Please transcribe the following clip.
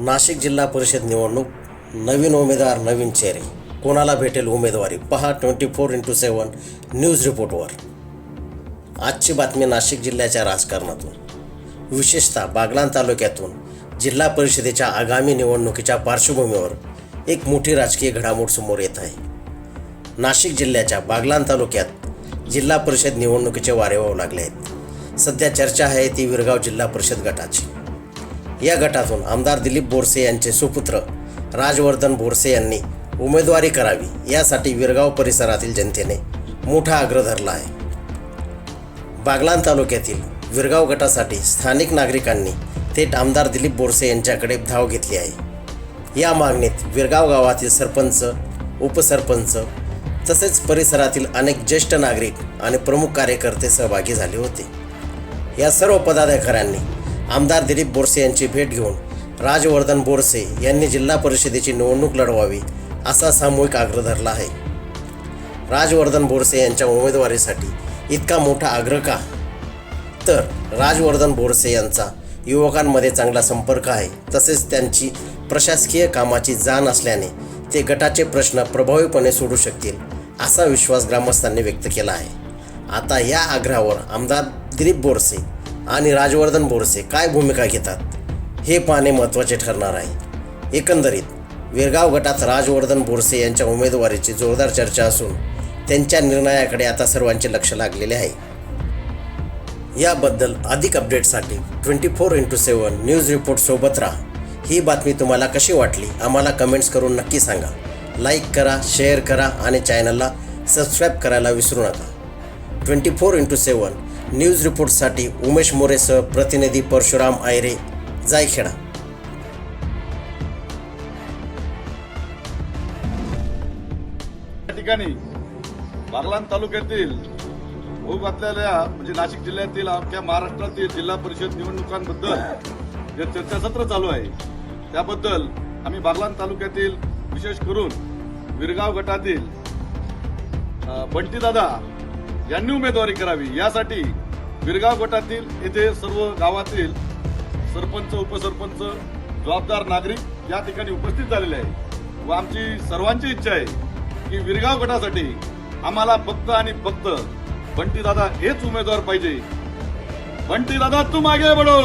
नाशिक जिल्हा परिषद निवडणूक नवीन उमेदवार नवीन चेहरे. कोणाला भेटेल उमेदवारी? पहा twenty four into seven news रिपोर्टवर आजची बातमी नाशिक जिल्ह्याच्या राजकारणातून. विशेषतः बागलाण तालुक्यातून जिल्हा परिषदेच्या आगामी निवडणुकीच्या पार्श्वभूमीवर एक मोठी राजकीय घडामोड समोर येत आहे. नाशिक जिल्ह्याच्या बागलाण तालुक्यात जिल्हा परिषद निवडणुकीचे वारे वाहू लागले आहेत. सध्या चर्चा आहे ती विरगाव जिल्हा परिषद गटाची. या गटातून आमदार दिलीप बोरसे यांचे सुपुत्र राजवर्धन बोरसे यांनी उमेदवारी करावी यासाठी विरगाव परिसरातील जनतेने मोठा आग्रह धरला आहे. बागलान तालुक्यातील विरगाव गटासाठी स्थानिक नागरिकांनी थेट आमदार दिलीप बोरसे यांच्याकडे धाव घेतली आहे. या मागणीत विरगाव गावातील सरपंच उपसरपंच तसेच परिसरातील अनेक ज्येष्ठ नागरिक आणि प्रमुख कार्यकर्ते सहभागी झाले होते. या सर्व पदाधिकाऱ्यांनी आमदार दिलीप बोरसे यांची भेट घेऊन राजवर्धन बोरसे यांनी जिल्हा परिषदेची निवडणूक लढवावी असा सामूहिक आग्रह धरला आहे. राजवर्धन बोरसे यांच्या उमेदवारीसाठी इतका मोठा आग्रह का? तर राजवर्धन बोरसे यांचा युवकांमध्ये चांगला संपर्क आहे तसेच त्यांची प्रशासकीय कामाची जाण असल्याने ते गटाचे प्रश्न प्रभावीपणे सोडू शकतील असा विश्वास ग्रामस्थांनी व्यक्त केला आहे. आता या आग्रहावर आमदार दिलीप बोरसे आणि राजवर्धन बोरसे काय भूमिका घेतात हे पाहणे महत्त्वाचे ठरणार आहे. एकंदरीत विरगाव गटात राजवर्धन बोरसे यांच्या उमेदवारीची जोरदार चर्चा असून त्यांच्या निर्णयाकडे आता सर्वांचे लक्ष लागलेले आहे. याबद्दल अधिक अपडेटसाठी twenty four into seven news रिपोर्टसोबत राहा. ही बातमी तुम्हाला कशी वाटली आम्हाला कमेंट्स करून नक्की सांगा. लाईक करा शेअर करा आणि चॅनलला सबस्क्राईब करायला विसरू नका. Twenty four into seven news रिपोर्टसाठी Umesh मोरेसह प्रतिनिधी परशुराम आयरे जायखेडा. या ठिकाणी बागलान तालुक्यातील होऊ घातलेल्या म्हणजे नाशिक जिल्ह्यातील अख्ख्या महाराष्ट्रातील जिल्हा परिषद निवडणुकांबद्दल जे चर्चासत्र चालू आहे त्याबद्दल आम्ही बागलान तालुक्यातील विशेष करून विरगाव गटातील अ, बंटीदादा यांनी उमेदवारी करावी. यासाठी विरगाव गटातील येथे सर्व गावातील सरपंच उपसरपंच जबाबदार नागरिक या ठिकाणी उपस्थित झालेले आहे व आमची सर्वांची इच्छा आहे की विरगाव गटासाठी आम्हाला फक्त आणि फक्त बंटी दादा हेच उमेदवार पाहिजे. बंटी दादा तू मागे बडो